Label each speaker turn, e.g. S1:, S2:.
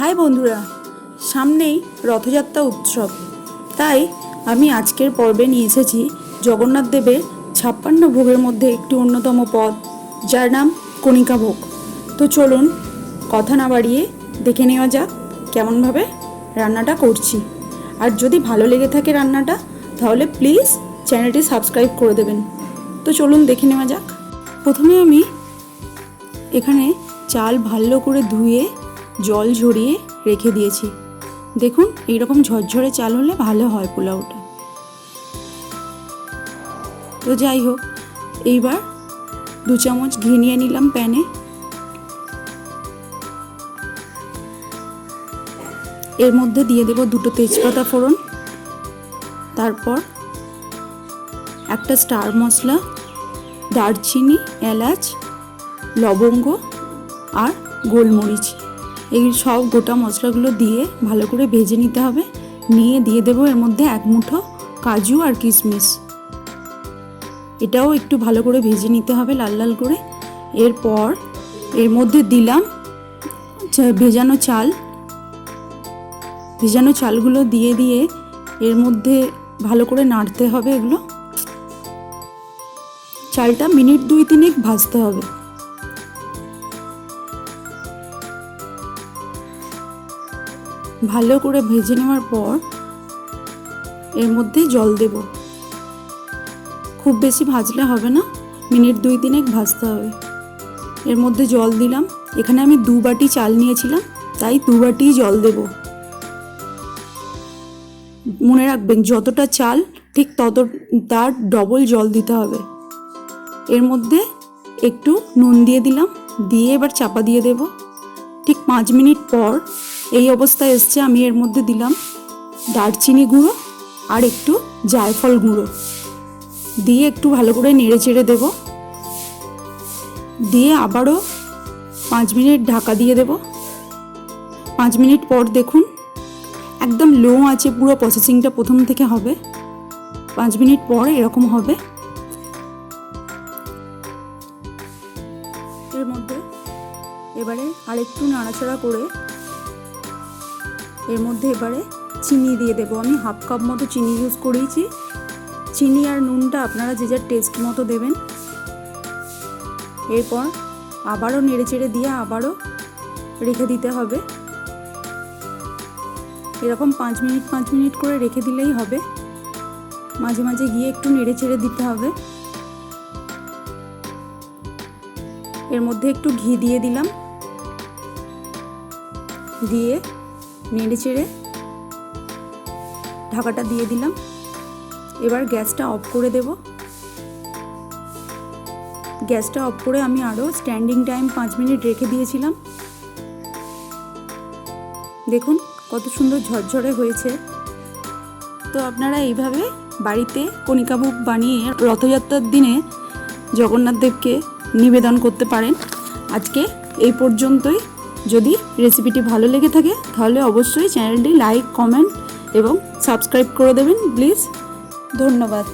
S1: High বন্ধুরা, সামনেই রথযাত্রা উৎসব। তাই আমি আজকের পর্বে নিয়ে এসেছি জগন্নাথ দেবের ছাপ্পান্ন ভোগের মধ্যে একটি অন্যতম পদ, যার নাম কণিকা ভোগ। তো চলুন, কথা না বাড়িয়ে দেখে নেওয়া যাক কেমনভাবে রান্নাটা করছি। আর যদি ভালো লেগে থাকে রান্নাটা, তাহলে প্লিজ চ্যানেলটি সাবস্ক্রাইব করে দেবেন। তো চলুন দেখে নেওয়া যাক। প্রথমে আমি এখানে চাল ভালো করে ধুয়ে জল ঝরিয়ে রেখে দিয়েছি। দেখুন, এইরকম ঝরঝরে চাল হলে ভালো হয় পোলাওটা। তো যাই হোক, এইবার দু চামচ ঘি নিয়ে নিলাম প্যানে। এর মধ্যে দিয়ে দেব দুটো তেজপাতা ফোড়ন। তারপর একটা স্টার মশলা, দারচিনি, এলাচ, লবঙ্গ আর গোলমরিচ। এই সব গোটা মশলাগুলো দিয়ে ভালো করে ভেজে নিতে হবে। নিয়ে দিয়ে দেবো এর মধ্যে এক মুঠো কাজু আর কিশমিশ। এটাও একটু ভালো করে ভেজে নিতে হবে লাল লাল করে। এরপর এর মধ্যে দিলাম ভেজানো চাল। ভেজানো চালগুলো দিয়ে দিয়ে এর মধ্যে ভালো করে নাড়তে হবে এগুলো। চালটা মিনিট দুই তিনেক ভাজতে হবে। ভালো করে ভেজে নেওয়ার পর এর মধ্যে জল দেব। খুব বেশি ভাজলে হবে না, মিনিট দুই তিনেক ভাজতে হবে। এর মধ্যে জল দিলাম। এখানে আমি দু বাটি চাল নিয়েছিলাম, তাই দু বাটি জল দেব। মনে রাখবেন, যতটা চাল, ঠিক তত, তার ডবল জল দিতে হবে। এর মধ্যে একটু নুন দিয়ে দিলাম, দিয়ে এবার চাপা দিয়ে দেব। ঠিক পাঁচ মিনিট পর এই অবস্থায় এসছে, আমি এর মধ্যে দিলাম দারচিনি গুঁড়ো আর একটু জায়ফল গুঁড়ো। দিয়ে একটু ভালো করে নেড়ে চেড়ে দেব। দিয়ে আবারও পাঁচ মিনিট ঢাকা দিয়ে দেব। পাঁচ মিনিট পর দেখুন, একদম লো আছে পুরো প্রসেসিংটা প্রথম থেকে হবে। পাঁচ মিনিট পর এরকম হবে। এর মধ্যে এবারে আরেকটু নাড়াচাড়া করে এর মধ্যে এবারে চিনি দিয়ে দেবো। আমি হাফ কাপ মতো চিনি ইউজ করেছি। চিনি আর নুনটা আপনারা যে যার টেস্ট মতো দেবেন। এরপর আবারও নেড়ে চেড়ে দিয়ে আবারও রেখে দিতে হবে। এরকম পাঁচ মিনিট পাঁচ মিনিট করে রেখে দিলেই হবে। মাঝে মাঝে গিয়ে একটু নেড়ে চেড়ে দিতে হবে। এর মধ্যে একটু ঘি দিয়ে দিলাম। দিয়ে নেড়ে চেড়ে ঢাকাটা দিয়ে দিলাম। এবার গ্যাসটা অফ করে দেব। গ্যাসটা অফ করে আমি আরও স্ট্যান্ডিং টাইম পাঁচ মিনিট রেখে দিয়েছিলাম। দেখুন কত সুন্দর ঝরঝরে হয়েছে। তো আপনারা এইভাবে বাড়িতে কণিকাভোগ বানিয়ে রথযাত্রার দিনে জগন্নাথ দেবকে নিবেদন করতে পারেন। আজকে এই পর্যন্তই। যদি রেসিপিটি ভালো লেগে থাকে, তাহলে অবশ্যই চ্যানেলটি লাইক কমেন্ট এবং সাবস্ক্রাইব করে দেবেন প্লিজ ধন্যবাদ।